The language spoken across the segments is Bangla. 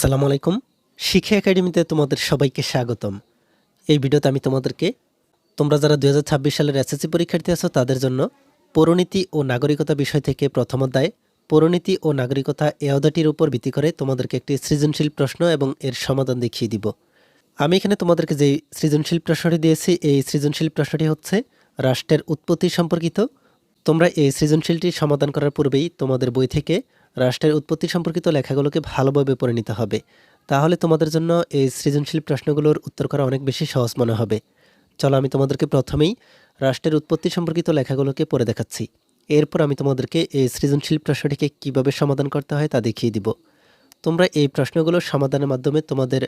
আসসালামু আলাইকুম। শিক্ষা একাডেমিতে তোমাদের সবাইকে স্বাগতম। এই ভিডিওতে আমি তোমাদেরকে, তোমরা যারা দু হাজার ছাব্বিশ সালের এসএসসি পরীক্ষার্থী আছো, তাদের জন্য পৌরনীতি ও নাগরিকতা বিষয় থেকে প্রথম অধ্যায় পৌরনীতি ও নাগরিকতা এ অধ্যায়টির উপর ভিত্তি করে তোমাদেরকে একটি সৃজনশীল প্রশ্ন এবং এর সমাধান দেখিয়ে দিব। আমি এখানে তোমাদেরকে যে সৃজনশীল প্রশ্নটি দিয়েছি, এই সৃজনশীল প্রশ্নটি হচ্ছে রাষ্ট্রের উৎপত্তি সম্পর্কিত। তোমরা এই সৃজনশীলটি সমাধান করার পূর্বেই তোমাদের বই থেকে রাষ্ট্রের উৎপত্তি সম্পর্কিত লেখাগুলোকে ভালোভাবে পড়ে নিতে হবে। তাহলে তোমাদের জন্য এই সৃজনশীল প্রশ্নগুলোর উত্তর করা অনেক বেশি সহজ মনে হবে। চলো আমি তোমাদেরকে প্রথমেই রাষ্ট্রের উৎপত্তি সম্পর্কিত লেখাগুলোকে পড়ে দেখাচ্ছি। এরপর আমি তোমাদেরকে এই সৃজনশীল প্রশ্নটিকে কীভাবে সমাধান করতে হয় তা দেখিয়ে দিব। তোমরা এই প্রশ্নগুলো সমাধানের মাধ্যমে তোমাদের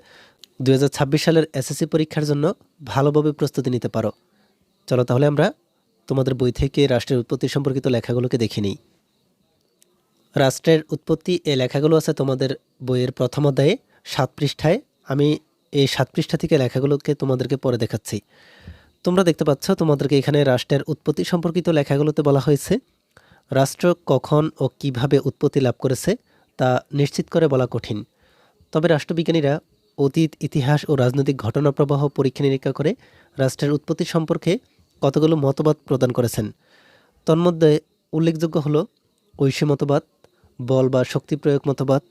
দু হাজার ছাব্বিশ সালের এসএসসি পরীক্ষার জন্য ভালোভাবে প্রস্তুতি নিতে পারো। চলো তাহলে আমরা তোমাদের বই থেকে রাষ্ট্রের উৎপত্তি সম্পর্কিত লেখাগুলোকে দেখে নিই। রাষ্ট্রের উৎপত্তি এই লেখাগুলো আছে তোমাদের বইয়ের প্রথম অধ্যায়ে, সাত পৃষ্ঠায়। আমি এই সাত পৃষ্ঠা থেকে লেখাগুলোকে তোমাদেরকে পরে দেখাচ্ছি। তোমরা দেখতে পাচ্ছ, তোমাদেরকে এখানে রাষ্ট্রের উৎপত্তি সম্পর্কিত লেখাগুলোতে বলা হয়েছে। রাষ্ট্র কখন ও কীভাবে উৎপত্তি লাভ করেছে তা নিশ্চিত করে বলা কঠিন। তবে রাষ্ট্রবিজ্ঞানীরা অতীত, ইতিহাস ও রাজনৈতিক ঘটনা প্রবাহ পরীক্ষা নিরীক্ষা করে রাষ্ট্রের উৎপত্তি সম্পর্কে কতগুলো মতবাদ প্রদান করেছেন। তন্মধ্যে উল্লেখযোগ্য হলো ঐশী মতবাদ বল বা শক্তি প্রয়োগ মতবাদ,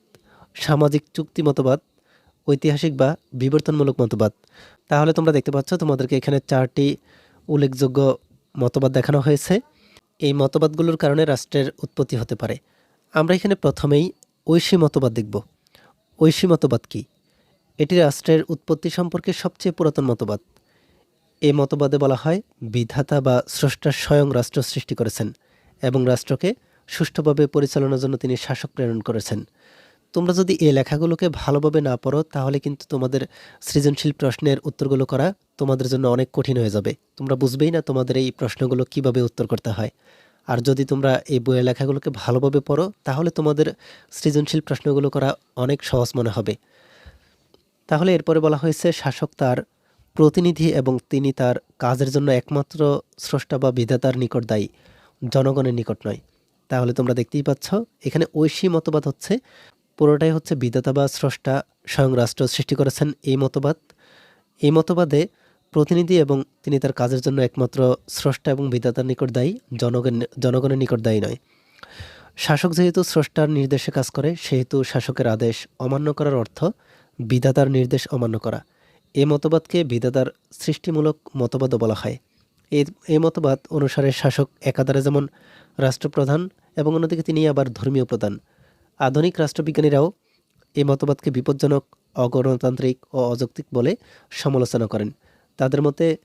সামাজিক চুক্তি মতবাদ, ঐতিহাসিক বা বিবর্তনমূলক মতবাদ। তাহলে তোমরা দেখতে পাচ্ছ তোমাদেরকে এখানে চারটি উল্লেখযোগ্য মতবাদ দেখানো হয়েছে। এই মতবাদগুলোর কারণে রাষ্ট্রের উৎপত্তি হতে পারে। আমরা এখানে প্রথমেই ঐশী মতবাদ দেখব। ঐশী মতবাদ কি? এটি রাষ্ট্রের উৎপত্তি সম্পর্কে সবচেয়ে পুরাতন মতবাদ। এই মতবাদে বলা হয় বিধাতা বা স্রষ্টা স্বয়ং রাষ্ট্র সৃষ্টি করেছেন এবং রাষ্ট্রকে সুষ্ঠুভাবে পরিচালনার জন্য তিনি শাসক প্রেরণ করেছেন। তোমরা যদি এই লেখাগুলোকে ভালোভাবে না পড়ো, তাহলে কিন্তু তোমাদের সৃজনশীল প্রশ্নের উত্তরগুলো করা তোমাদের জন্য অনেক কঠিন হয়ে যাবে। তোমরা বুঝবেই না তোমাদের এই প্রশ্নগুলো কীভাবে উত্তর করতে হয়। আর যদি তোমরা এই বইয়ের লেখাগুলোকে ভালোভাবে পড়ো, তাহলে তোমাদের সৃজনশীল প্রশ্নগুলো করা অনেক সহজ মনে হবে। তাহলে এরপরে বলা হয়েছে, শাসক তার প্রতিনিধি এবং তিনি তার কাজের জন্য একমাত্র স্রষ্টা বা বিধাতার নিকট দায়ী, জনগণের নিকট নয়। তাহলে তোমরা দেখতেই পাচ্ছ, এখানে ঐশী মতবাদ হচ্ছে, পুরোটাই হচ্ছে বিধাতা বা স্রষ্টা স্বয়ং রাষ্ট্র সৃষ্টি করেছেন এই মতবাদ। এই মতবাদে প্রতিনিধি এবং তিনি তার কাজের জন্য একমাত্র স্রষ্টা এবং বিধাতার নিকট দায়ী, জনগণ, জনগণের নিকট দায়ী নয়। শাসক যেহেতু স্রষ্টার নির্দেশে কাজ করে, সেহেতু শাসকের আদেশ অমান্য করার অর্থ বিধাতার নির্দেশ অমান্য করা। এই মতবাদকে বিধাতার সৃষ্টিমূলক মতবাদও বলা হয়। এই এই মতবাদ অনুসারে শাসক একাধারে যেমন রাষ্ট্রপ্রধান এবং অন্যদিকে তিনি আবার ধর্মীয় প্রধান। আধুনিক রাষ্ট্রবিজ্ঞানীরাও এই মতবাদকে বিপজ্জনক, অগণতান্ত্রিক ও অযৌক্তিক বলে সমালোচনা করেন। তাদের মতে,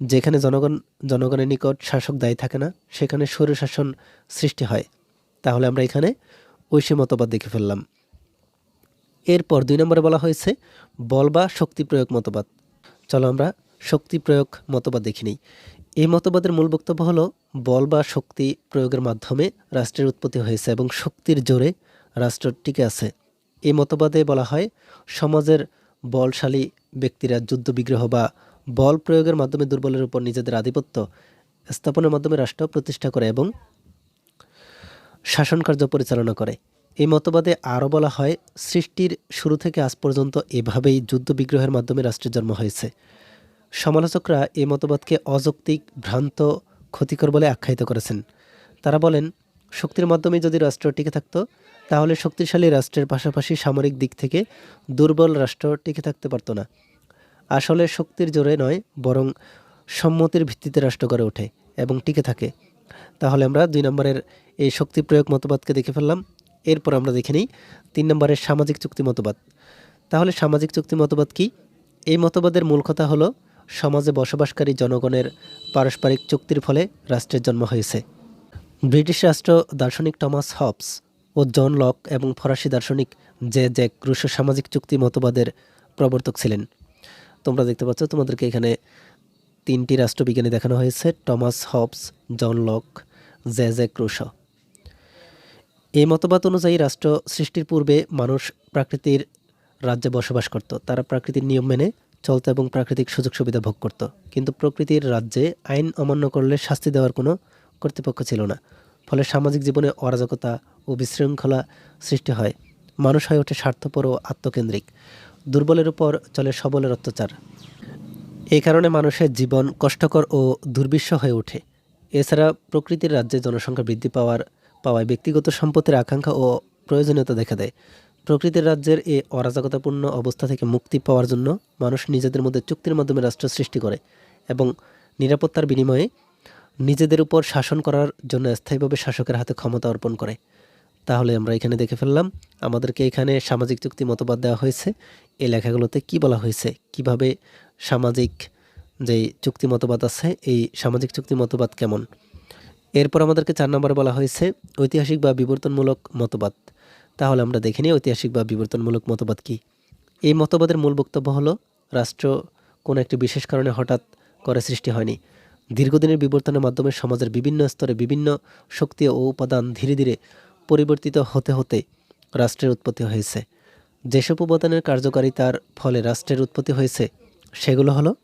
যেখানে জনগণ, জনগণের নিকট শাসক দায়ী থাকে না, সেখানে স্বৈরশাসন সৃষ্টি হয়। তাহলে আমরা এখানে ঐশী মতবাদ দেখে ফেললাম। এরপর দুই নম্বরে বলা হয়েছে, বল বা শক্তি প্রয়োগ মতবাদ। চলো আমরা শক্তি প্রয়োগ মতবাদ দেখি নিই। এই মতবাদের মূল বক্তব্য হলো, বল বা শক্তি প্রয়োগের মাধ্যমে রাষ্ট্রের উৎপত্তি হয়েছে এবং শক্তির জোরে রাষ্ট্র টিকে আছে। এই মতবাদে বলা হয়, সমাজের বলশালী ব্যক্তিরা যুদ্ধ বিগ্রহ বা বল প্রয়োগের মাধ্যমে দুর্বলের উপর নিজেদের আধিপত্য স্থাপনের মাধ্যমে রাষ্ট্র প্রতিষ্ঠা করে এবং শাসন কার্য পরিচালনা করে। এই মতবাদে আরও বলা হয়, সৃষ্টির শুরু থেকে আজ পর্যন্ত এভাবেই যুদ্ধ বিগ্রহের মাধ্যমে রাষ্ট্রের জন্ম হয়েছে। সমালোচকরা এই মতবাদকে অযৌক্তিক, ভ্রান্ত, ক্ষতিকর বলে আখ্যায়িত করেছেন। তারা বলেন, শক্তির মাধ্যমে যদি রাষ্ট্র টিকে থাকতো, তাহলে শক্তিশালী রাষ্ট্রের পাশাপাশি সামরিক দিক থেকে দুর্বল রাষ্ট্র টিকে থাকতে পারত না। আসলে শক্তির জোরে নয়, বরং সম্মতির ভিত্তিতে রাষ্ট্র গড়ে ওঠে এবং টিকে থাকে। তাহলে আমরা দুই নম্বরের এই শক্তি প্রয়োগ মতবাদকে দেখে ফেললাম। এরপর আমরা দেখে নিই, তিন নম্বরের সামাজিক চুক্তি মতবাদ। তাহলে সামাজিক চুক্তি মতবাদ কি? এই মতবাদের মূল কথা হলো সমাজে বসবাসকারী জনগণের পারস্পরিক চুক্তির ফলে রাষ্ট্রের জন্ম হয়েছে। ব্রিটিশ রাষ্ট্র দার্শনিক টমাস হবস ও জন লক এবং ফরাসি দার্শনিক জে জ্যাক রুশো সামাজিক চুক্তি মতবাদের প্রবর্তক ছিলেন। তোমরা দেখতে পাচ্ছ, তোমাদেরকে এখানে তিনটি রাষ্ট্রবিজ্ঞানী দেখানো হয়েছে, Thomas Hobbes, John Locke, Jean Jacques Rousseau. এই মতবাদ অনুযায়ী রাষ্ট্র সৃষ্টির পূর্বে মানুষ প্রাকৃতির রাজ্যে বসবাস করত। তারা প্রাকৃতির নিয়ম মেনে চলত এবং প্রাকৃতিক সুযোগ সুবিধা ভোগ করত। কিন্তু প্রকৃতির রাজ্যে আইন অমান্য করলে শাস্তি দেওয়ার কোনো কর্তৃপক্ষ ছিল না। ফলে সামাজিক জীবনে অরাজকতা ও বিশৃঙ্খলা সৃষ্টি হয়। মানুষ হয়ে ওঠে স্বার্থপর ও আত্মকেন্দ্রিক। দুর্বলের উপর চলে সবলের অত্যাচার। এই কারণে মানুষের জীবন কষ্টকর ও দুর্বিষ হয়ে ওঠে। এছাড়া প্রকৃতির রাজ্যে জনসংখ্যা বৃদ্ধি পাওয়ার, পাওয়ায় ব্যক্তিগত সম্পত্তির আকাঙ্ক্ষা ও প্রয়োজনীয়তা দেখা দেয়। প্রকৃতির রাজ্যের এই অরাজকতাপূর্ণ অবস্থা থেকে মুক্তি পাওয়ার জন্য মানুষ নিজেদের মধ্যে চুক্তির মাধ্যমে রাষ্ট্র সৃষ্টি করে এবং নিরাপত্তার বিনিময়ে নিজেদের উপর শাসন করার জন্য স্থায়ীভাবে শাসকের হাতে ক্ষমতা অর্পণ করে। তাহলে আমরা এখানে দেখে ফেললাম, আমাদেরকে এখানে সামাজিক চুক্তি মতবাদ দেওয়া হয়েছে। এই লেখাগুলোতে কি বলা হয়েছে? কীভাবে সামাজিক যেই চুক্তি মতবাদ আছে, এই সামাজিক চুক্তি মতবাদ কেমন? এরপর আমাদেরকে চার নম্বরে বলা হয়েছে, ঐতিহাসিক বা বিবর্তনমূলক মতবাদ। তাহলে আমরা দেখে নিই ঐতিহাসিক বা বিবর্তনমূলক মতবাদ কি। এই মতবাদের মূল বক্তব্য হলো, রাষ্ট্র কোনো একটি বিশেষ কারণে হঠাৎ করে সৃষ্টি হয়নি। দীর্ঘদিনের বিবর্তনের মাধ্যমে সমাজের বিভিন্ন স্তরে বিভিন্ন শক্তি ও উপাদান ধীরে ধীরে পরিবর্তিত হতে হতে রাষ্ট্রের উৎপত্তি হয়েছে। যেসব উপাদানের কার্যকারিতার ফলে রাষ্ট্রের উৎপত্তি হয়েছে, সেগুলো হলো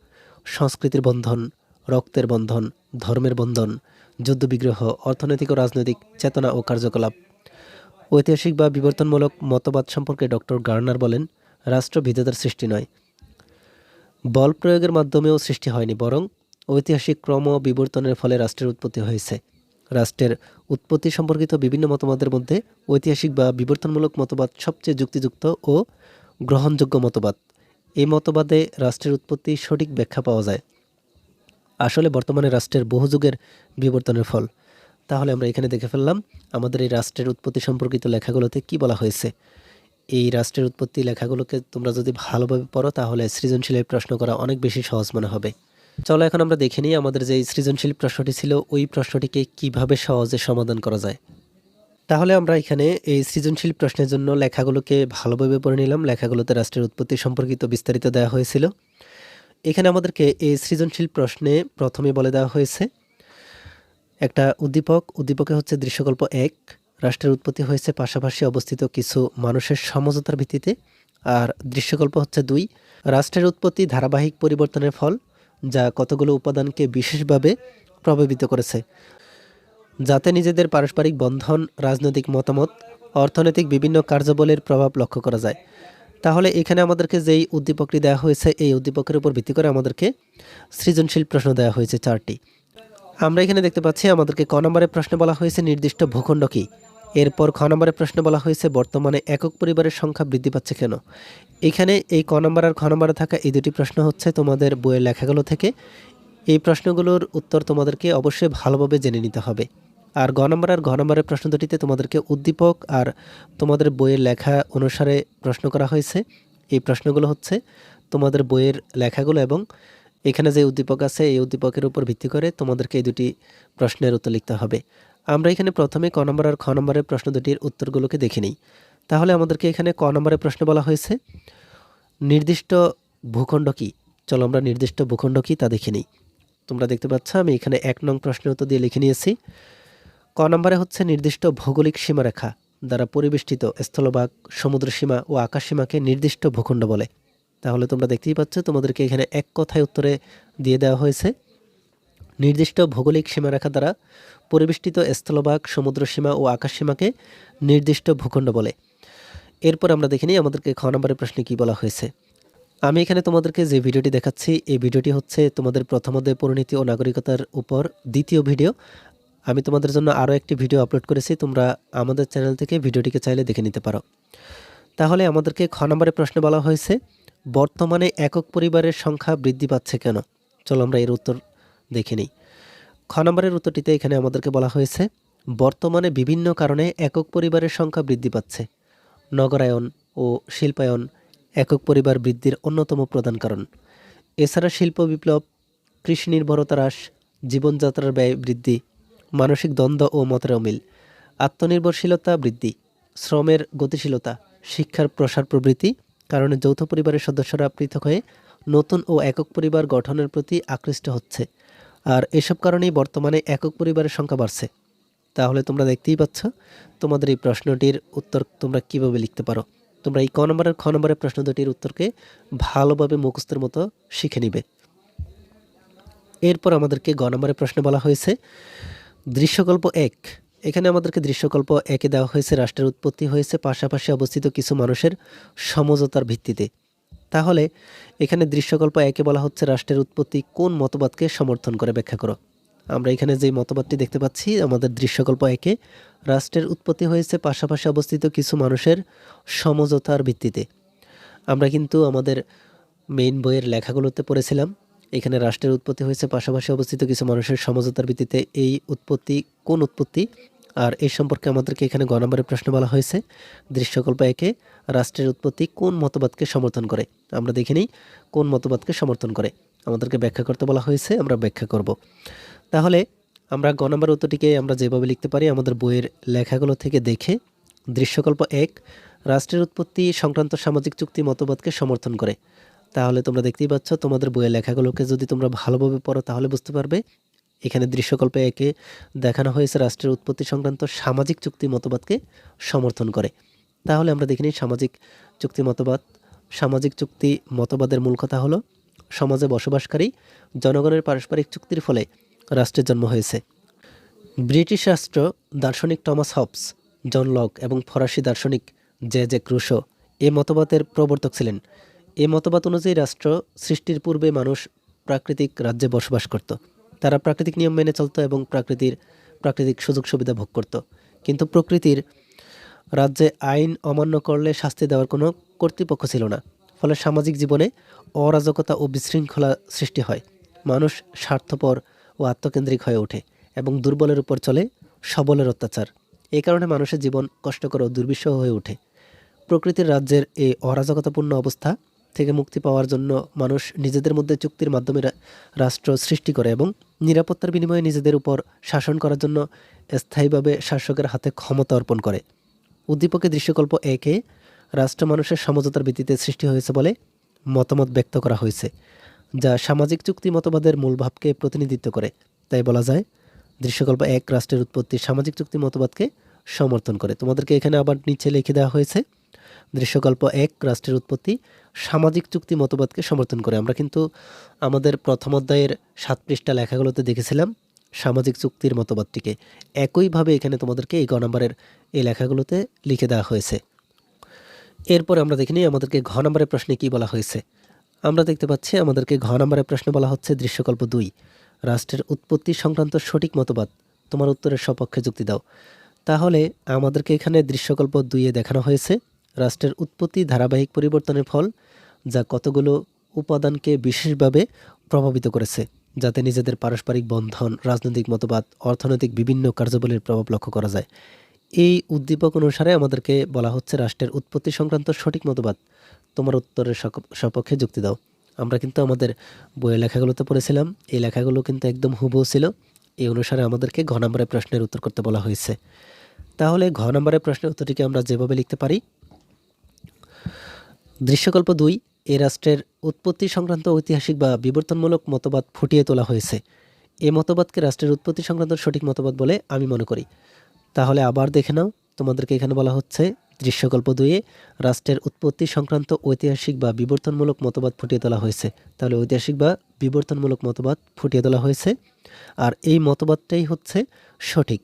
সংস্কৃতির বন্ধন, রক্তের বন্ধন, ধর্মের বন্ধন, যুদ্ধবিগ্রহ, অর্থনৈতিক ও রাজনৈতিক চেতনা ও কার্যকলাপ। ঐতিহাসিক বা বিবর্তনমূলক মতবাদ সম্পর্কে ডক্টর গার্নার বলেন রাষ্ট্র বিধেতার সৃষ্টি নয়। বল প্রয়োগের মাধ্যমেও সৃষ্টি হয়নি, বরং ঐতিহাসিক ক্রম বিবর্তনের ফলে রাষ্ট্রের উৎপত্তি হয়েছে। রাষ্ট্রের উৎপত্তি সম্পর্কিত বিভিন্ন মতবাদের মধ্যে ঐতিহাসিক বা বিবর্তনমূলক মতবাদ সবচেয়ে যুক্তিযুক্ত ও গ্রহণযোগ্য মতবাদ। এই মতবাদে রাষ্ট্রের উৎপত্তি সঠিক ব্যাখ্যা পাওয়া যায়। আসলে বর্তমানে রাষ্ট্রের বহু যুগের বিবর্তনের ফল। তাহলে আমরা এখানে দেখে ফেললাম আমাদের এই রাষ্ট্রের উৎপত্তি সম্পর্কিত লেখাগুলোতে কি বলা হয়েছে। এই রাষ্ট্রের উৎপত্তি লেখাগুলোকে তোমরা যদি ভালোভাবে পড়ো, তাহলে সৃজনশীলের প্রশ্ন করা অনেক বেশি সহজ মনে হবে। চলো এখন আমরা দেখে নিই আমাদের যে সৃজনশীল প্রশ্নটি ছিল, ওই প্রশ্নটিকে কীভাবে সহজে সমাধান করা যায়। তাহলে আমরা এখানে এই সৃজনশীল প্রশ্নের জন্য লেখাগুলোকে ভালোভাবে পড়ে নিলাম। লেখাগুলোতে রাষ্ট্রের উৎপত্তি সম্পর্কিত বিস্তারিত দেওয়া হয়েছিল। এখানে আমাদেরকে এই সৃজনশীল প্রশ্নে প্রথমে বলে দেওয়া হয়েছে একটা উদ্দীপক, উদ্দীপকে হচ্ছে দৃশ্যকল্প এক। রাষ্ট্রের উৎপত্তি হয়েছে পাশাপাশি অবস্থিত কিছু মানুষের সমঝোতার ভিত্তিতে। আর দৃশ্যকল্প হচ্ছে দুই, রাষ্ট্রের উৎপত্তি ধারাবাহিক পরিবর্তনের ফল, যা কতগুলো উপাদানকে বিশেষভাবে প্রভাবিত করেছে। যাতে নিজেদের পারস্পরিক বন্ধন, রাজনৈতিক মতামত, অর্থনৈতিক বিভিন্ন কার্যবলের প্রভাব লক্ষ্য করা যায়। তাহলে এখানে আমাদেরকে যেই উদ্দীপকটি দেওয়া হয়েছে, এই উদ্দীপকের উপর ভিত্তি করে আমাদেরকে সৃজনশীল প্রশ্ন দেওয়া হয়েছে চারটি। আমরা এখানে দেখতে পাচ্ছি আমাদেরকে ক নম্বরের প্রশ্নে বলা হয়েছে নির্দিষ্ট ভূখণ্ড কী? এরপর খ নম্বরের প্রশ্নে বলা হয়েছে বর্তমানে একক পরিবারের সংখ্যা বৃদ্ধি পাচ্ছে কেন? এখানে এই ক নম্বর আর খ নম্বরে থাকা এই দুটি প্রশ্ন হচ্ছে তোমাদের বইয়ের লেখাগুলো থেকে। এই প্রশ্নগুলোর উত্তর তোমাদেরকে অবশ্যই ভালোভাবে জেনে নিতে হবে। আর গ নম্বর আর ঘ নম্বরের প্রশ্ন দুটিতে তোমাদেরকে উদ্দীপক আর তোমাদের বইয়ের লেখা অনুসারে প্রশ্ন করা হয়েছে। এই প্রশ্নগুলো হচ্ছে তোমাদের বইয়ের লেখাগুলো এবং এখানে যে উদ্দীপক আছে, এই উদ্দীপকের উপর ভিত্তি করে তোমাদেরকে এই দুটি প্রশ্নের উত্তর লিখতে হবে। আমরা এখানে প্রথমে ক নম্বর আর খ নম্বরের প্রশ্ন দুটির উত্তরগুলোকে দেখে নিই। তাহলে আমাদেরকে এখানে ক নম্বরের প্রশ্ন বলা হয়েছে, নির্দিষ্ট ভূখণ্ড কী? চলো আমরা নির্দিষ্ট ভূখণ্ড কী তা দেখে নিই। তোমরা দেখতে পাচ্ছ, আমি এখানে এক নং প্রশ্নের উত্তর দিয়ে লিখে নিয়েছি। ক নম্বরে হচ্ছে নির্দিষ্ট ভৌগোলিক সীমারেখা দ্বারা পরিবেষ্টিত স্থলভাগ সমুদ্র সীমা ও আকাশ সীমাকে নির্দিষ্ট ভূখণ্ড বলে। তাহলে তোমরা দেখতেই পাচ্ছ, তোমাদেরকে এখানে এক কথায় উত্তরে দিয়ে দেওয়া হয়েছে। নির্দিষ্ট ভৌগোলিক সীমারেখা দ্বারা পরিবেষ্টিত স্থলভাগ, সমুদ্র সীমা ও আকাশ সীমাকে নির্দিষ্ট ভূখণ্ড বলে। এরপর আমরা দেখে নিই আমাদেরকে খ নম্বরের প্রশ্নে কী বলা হয়েছে। আমি এখানে তোমাদেরকে যে ভিডিওটি দেখাচ্ছি, এই ভিডিওটি হচ্ছে তোমাদের প্রথমদে পরিণতি ও নাগরিকতার উপর। দ্বিতীয় ভিডিও, আমি তোমাদের জন্য আরও একটি ভিডিও আপলোড করেছি, তোমরা আমাদের চ্যানেল থেকে ভিডিওটিকে চাইলে দেখে নিতে পারো। তাহলে আমাদেরকে খ নম্বরের প্রশ্নে বলা হয়েছে বর্তমানে একক পরিবারের সংখ্যা বৃদ্ধি পাচ্ছে কেন? চলো আমরা এর উত্তর দেখে নিই। খ নম্বরের উত্তরটিতে এখানে আমাদেরকে বলা হয়েছে, বর্তমানে বিভিন্ন কারণে একক পরিবারের সংখ্যা বৃদ্ধি পাচ্ছে। নগরায়ন ও শিল্পায়ন একক পরিবার বৃদ্ধির অন্যতম প্রধান কারণ। এছাড়া শিল্প বিপ্লব, কৃষি নির্ভরতা হ্রাস, জীবনযাত্রার ব্যয় বৃদ্ধি, মানসিক দ্বন্দ্ব ও মতের অমিল, আত্মনির্ভরশীলতা বৃদ্ধি, শ্রমের গতিশীলতা, শিক্ষার প্রসার প্রভৃতি কারণে যৌথ পরিবারের সদস্যরা পৃথক হয়ে নতুন ও একক পরিবার গঠনের প্রতি আকৃষ্ট হচ্ছে। আর এসব কারণেই বর্তমানে একক পরিবারের সংখ্যা বাড়ছে। তাহলে তোমরা দেখতেই পাচ্ছ, তোমাদের এই প্রশ্নটির উত্তর তোমরা কীভাবে লিখতে পারো? তোমরা এই ক নম্বরের খ নম্বরের প্রশ্ন দুটির উত্তরকে ভালোভাবে মুখস্থের মতো শিখে নিবে। এরপর আমাদেরকে গ নম্বরের প্রশ্নে বলা হয়েছে, দৃশ্যকল্প এক এখানে আমাদেরকে দৃশ্যকল্প একে দেওয়া হয়েছে, রাষ্ট্রের উৎপত্তি হয়েছে, পাশাপাশি অবস্থিত কিছু মানুষের সমঝোতার ভিত্তিতে। তাহলে এখানে দৃশ্যকল্প একে বলা হচ্ছে রাষ্ট্রের উৎপত্তি কোন মতবাদকে সমর্থন করে ব্যাখ্যা করো। আমরা এখানে যে মতবাদটি দেখতে পাচ্ছি, আমাদের দৃশ্যকল্প একে রাষ্ট্রের উৎপত্তি হয়েছে, পাশাপাশি অবস্থিত কিছু মানুষের সমঝোতার ভিত্তিতে। আমরা কিন্তু আমাদের মেইন বইয়ের লেখাগুলোতে পড়েছিলাম এখানে রাষ্ট্রের উৎপত্তি হয়েছে, পাশাপাশি অবস্থিত কিছু মানুষের সমঝোতার ভিত্তিতে এই উৎপত্তি কোন উৎপত্তি? আর এই সম্পর্কে আমাদেরকে এখানে গ নম্বরের প্রশ্ন বলা হয়েছে। দৃশ্যকল্প একে রাষ্ট্রের উৎপত্তি কোন মতবাদকে সমর্থন করে? আমরা দেখে নিই কোন মতবাদকে সমর্থন করে। আমাদেরকে ব্যাখ্যা করতে বলা হয়েছে, আমরা ব্যাখ্যা করব। তাহলে আমরা গ নম্বর উত্তরটিকে আমরা যেভাবে লিখতে পারি, আমাদের বইয়ের লেখাগুলো থেকে দেখে দৃশ্যকল্প এক, রাষ্ট্রের উৎপত্তি সংক্রান্ত সামাজিক চুক্তি মতবাদকে সমর্থন করে। তাহলে তোমরা দেখতেই পাচ্ছ তোমাদের বইয়ের লেখাগুলোকে যদি তোমরা ভালোভাবে পড়ো তাহলে বুঝতে পারবে এখানে দৃশ্যকল্পে একে দেখানো হয়েছে রাষ্ট্রের উৎপত্তি সংক্রান্ত সামাজিক চুক্তি মতবাদকে সমর্থন করে। তাহলে আমরা দেখিনি সামাজিক চুক্তি মতবাদ। সামাজিক চুক্তি মতবাদের মূল কথা হলো, সমাজে বসবাসকারী জনগণের পারস্পরিক চুক্তির ফলে রাষ্ট্রের জন্ম হয়েছে। ব্রিটিশ রাষ্ট্র দার্শনিক টমাস হবস, জন লক এবং ফরাসি দার্শনিক জে জে ক্রুশো এ মতবাদের প্রবর্তক ছিলেন। এ মতবাদ অনুযায়ী রাষ্ট্র সৃষ্টির পূর্বে মানুষ প্রাকৃতিক রাজ্যে বসবাস করত। তারা প্রাকৃতিক নিয়ম মেনে চলত এবং প্রাকৃতির, প্রাকৃতিক সুযোগ সুবিধা ভোগ করত। কিন্তু প্রকৃতির রাজ্যে আইন অমান্য করলে শাস্তি দেওয়ার কোনো কর্তৃপক্ষ ছিল না। ফলে সামাজিক জীবনে অরাজকতা ও বিশৃঙ্খলা সৃষ্টি হয়। মানুষ স্বার্থপর ও আত্মকেন্দ্রিক হয়ে ওঠে এবং দুর্বলের উপর চলে সবলের অত্যাচার। এই কারণে মানুষের জীবন কষ্টকর ও দুর্বিষহ হয়ে ওঠে। প্রকৃতির রাজ্যের এই অরাজকতাপূর্ণ অবস্থা থেকে মুক্তি পাওয়ার জন্য মানুষ নিজেদের মধ্যে চুক্তির মাধ্যমে রাষ্ট্র সৃষ্টি করে এবং নিরাপত্তার বিনিময়ে নিজেদের উপর শাসন করার জন্য স্থায়ীভাবে শাসকের হাতে ক্ষমতা অর্পণ করে। উদ্দীপকের দৃশ্যকল্প একে রাষ্ট্র মানুষের সমঝোতার ভিত্তিতে সৃষ্টি হয়েছে বলে মতামত ব্যক্ত করা হয়েছে, যা সামাজিক চুক্তি মতবাদের মূল ভাবকে প্রতিনিধিত্ব করে। তাই বলা যায়, দৃশ্যকল্প এক রাষ্ট্রের উৎপত্তি সামাজিক চুক্তি মতবাদকে সমর্থন করে। তোমাদেরকে এখানে আবার নিচে লিখে দেওয়া হয়েছে দৃশ্যকল্প এক, রাষ্ট্রের উৎপত্তি। সামাজিক চুক্তি মতবাদকে সমর্থন করে। আমরা কিন্তু আমাদের প্রথম অধ্যায়ের সাত পৃষ্ঠা লেখাগুলোতে দেখেছিলাম সামাজিক চুক্তির মতবাদটিকে। একইভাবে এখানে তোমাদেরকে এই গ নম্বরের এই লেখাগুলোতে লিখে দেওয়া হয়েছে। এরপর আমরা দেখে নিই আমাদেরকে ঘ নম্বরের প্রশ্নে কি বলা হয়েছে। আমরা দেখতে পাচ্ছি আমাদেরকে ঘ নম্বরের প্রশ্নে বলা হচ্ছে দৃশ্যকল্প দুই, রাষ্ট্রের উৎপত্তি সংক্রান্ত সঠিক মতবাদ। তোমার উত্তরের সপক্ষে যুক্তি দাও। তাহলে আমাদেরকে এখানে দৃশ্যকল্প দুইয়ে দেখানো হয়েছে। রাষ্ট্রের উৎপত্তি ধারাবাহিক পরিবর্তনের ফল, যা কতগুলো উপাদানকে বিশেষভাবে প্রভাবিত করেছে, যাতে নিজেদের পারস্পরিক বন্ধন, রাজনৈতিক মতবাদ, অর্থনৈতিক বিভিন্ন কার্যাবলীর প্রভাব লক্ষ্য করা যায়। এই উদ্দীপক অনুসারে আমাদেরকে বলা হচ্ছে, রাষ্ট্রের উৎপত্তি সংক্রান্ত সঠিক মতবাদ, তোমার উত্তরের সপক্ষে যুক্তি দাও। আমরা কিন্তু আমাদের বইয়ের লেখাগুলোতে পড়েছিলাম, এই লেখাগুলো কিন্তু একদম হুবহু ছিল। এই অনুসারে আমাদেরকে ঘ নম্বরের প্রশ্নের উত্তর করতে বলা হয়েছে। তাহলে ঘ নম্বরের প্রশ্নের উত্তরটিকে আমরা যেভাবে লিখতে পারি দৃশ্যকল্প দুই, এ রাষ্ট্রের উৎপত্তি সংক্রান্ত ঐতিহাসিক বা বিবর্তনমূলক মতবাদ ফুটিয়ে তোলা হয়েছে। এ মতবাদকে রাষ্ট্রের উৎপত্তি সংক্রান্ত সঠিক মতবাদ বলে আমি মনে করি। তাহলে আবার দেখে নাও, তোমাদেরকে এখানে বলা হচ্ছে, দৃশ্যকল্প দুইয়ে রাষ্ট্রের উৎপত্তি সংক্রান্ত ঐতিহাসিক বা বিবর্তনমূলক মতবাদ ফুটিয়ে তোলা হয়েছে। তাহলে ঐতিহাসিক বা বিবর্তনমূলক মতবাদ ফুটিয়ে তোলা হয়েছে। আর এই মতবাদটাই হচ্ছে সঠিক।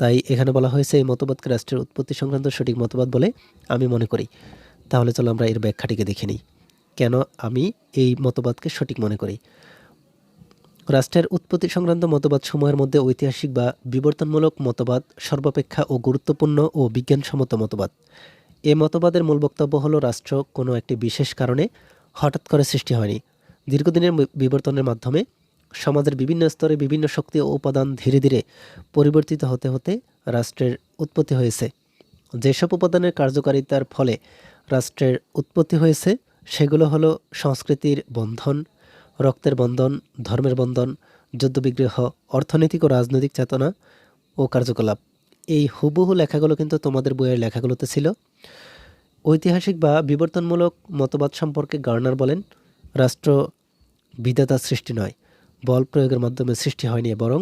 তাই এখানে বলা হয়েছে এই মতবাদকে রাষ্ট্রের উৎপত্তি সংক্রান্ত সঠিক মতবাদ বলে আমি মনে করি। তাহলে চলো আমরা এর ব্যাখ্যাটিকে দেখে নিই। কেন আমি এই মতবাদকে সঠিক মনে করি? রাষ্ট্রের উৎপত্তি সংক্রান্ত মতবাদ সময়ের মধ্যে ঐতিহাসিক বা বিবর্তনমূলক মতবাদ সর্বাপেক্ষা ও গুরুত্বপূর্ণ ও বিজ্ঞানসম্মত মতবাদ। এ মতবাদের মূল বক্তব্য হল রাষ্ট্র কোনো একটি বিশেষ কারণে হঠাৎ করে সৃষ্টি হয়নি। দীর্ঘদিনের বিবর্তনের মাধ্যমে সমাজের বিভিন্ন স্তরে বিভিন্ন শক্তি ও উপাদান ধীরে ধীরে পরিবর্তিত হতে হতে রাষ্ট্রের উৎপত্তি হয়েছে। যেসব উপাদানের কার্যকারিতার ফলে রাষ্ট্রের উৎপত্তি হয়েছে, সেগুলো হলো সংস্কৃতির বন্ধন, রক্তের বন্ধন, ধর্মের বন্ধন, যুদ্ধবিগ্রহ, অর্থনৈতিক ও রাজনৈতিক চেতনা ও কার্যকলাপ। এই হুবহু লেখাগুলো কিন্তু তোমাদের বইয়ের লেখাগুলোতে ছিল। ঐতিহাসিক বা বিবর্তনমূলক মতবাদ সম্পর্কে গার্নার বলেন, রাষ্ট্র বিধাতা সৃষ্টি নয়, বল প্রয়োগের মাধ্যমে সৃষ্টি হয়নি, বরং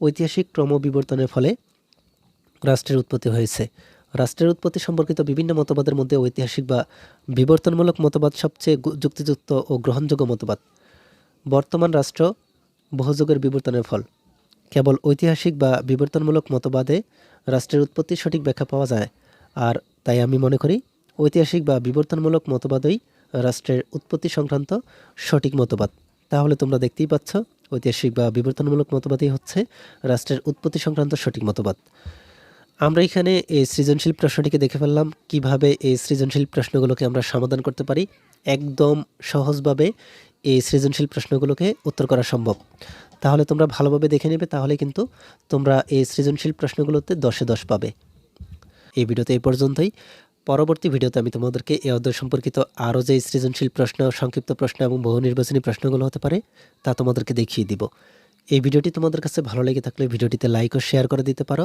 ঐতিহাসিক ক্রমবিবর্তনের ফলে রাষ্ট্রের উৎপত্তি হয়েছে। রাষ্ট্রের উৎপত্তি সম্পর্কিত বিভিন্ন মতবাদের মধ্যে ঐতিহাসিক বা বিবর্তনমূলক মতবাদ সবচেয়ে যুক্তিযুক্ত ও গ্রহণযোগ্য মতবাদ। বর্তমান রাষ্ট্র বহুযুগের বিবর্তনের ফল। কেবল ঐতিহাসিক বা বিবর্তনমূলক মতবাদে রাষ্ট্রের উৎপত্তির সঠিক ব্যাখ্যা পাওয়া যায়। আর তাই আমি মনে করি, ঐতিহাসিক বা বিবর্তনমূলক মতবাদই রাষ্ট্রের উৎপত্তি সংক্রান্ত সঠিক মতবাদ। তাহলে তোমরা দেখতেই পাচ্ছ, ঐতিহাসিক বা বিবর্তনমূলক মতবাদই হচ্ছে রাষ্ট্রের উৎপত্তি সংক্রান্ত সঠিক মতবাদ। আমরা এখানে এই সৃজনশীল প্রশ্নটিকে দেখে ফেললাম, কীভাবে এই সৃজনশীল প্রশ্নগুলোকে আমরা সমাধান করতে পারি। একদম সহজভাবে এই সৃজনশীল প্রশ্নগুলোকে উত্তর করা সম্ভব। তাহলে তোমরা ভালোভাবে দেখে নেবে, তাহলে কিন্তু তোমরা এই সৃজনশীল প্রশ্নগুলোতে দশে দশ পাবে। এই ভিডিওতে এই পর্যন্তই। পরবর্তী ভিডিওতে আমি তোমাদেরকে এই অধ্যায় সম্পর্কিত আরও যে সৃজনশীল প্রশ্ন, সংক্ষিপ্ত প্রশ্ন এবং বহু নির্বাচনী প্রশ্নগুলো হতে পারে, তা তোমাদেরকে দেখিয়ে দিব। এই ভিডিওটি তোমাদের কাছে ভালো লেগে থাকলে ভিডিওটিতে লাইক ও শেয়ার করে দিতে পারো।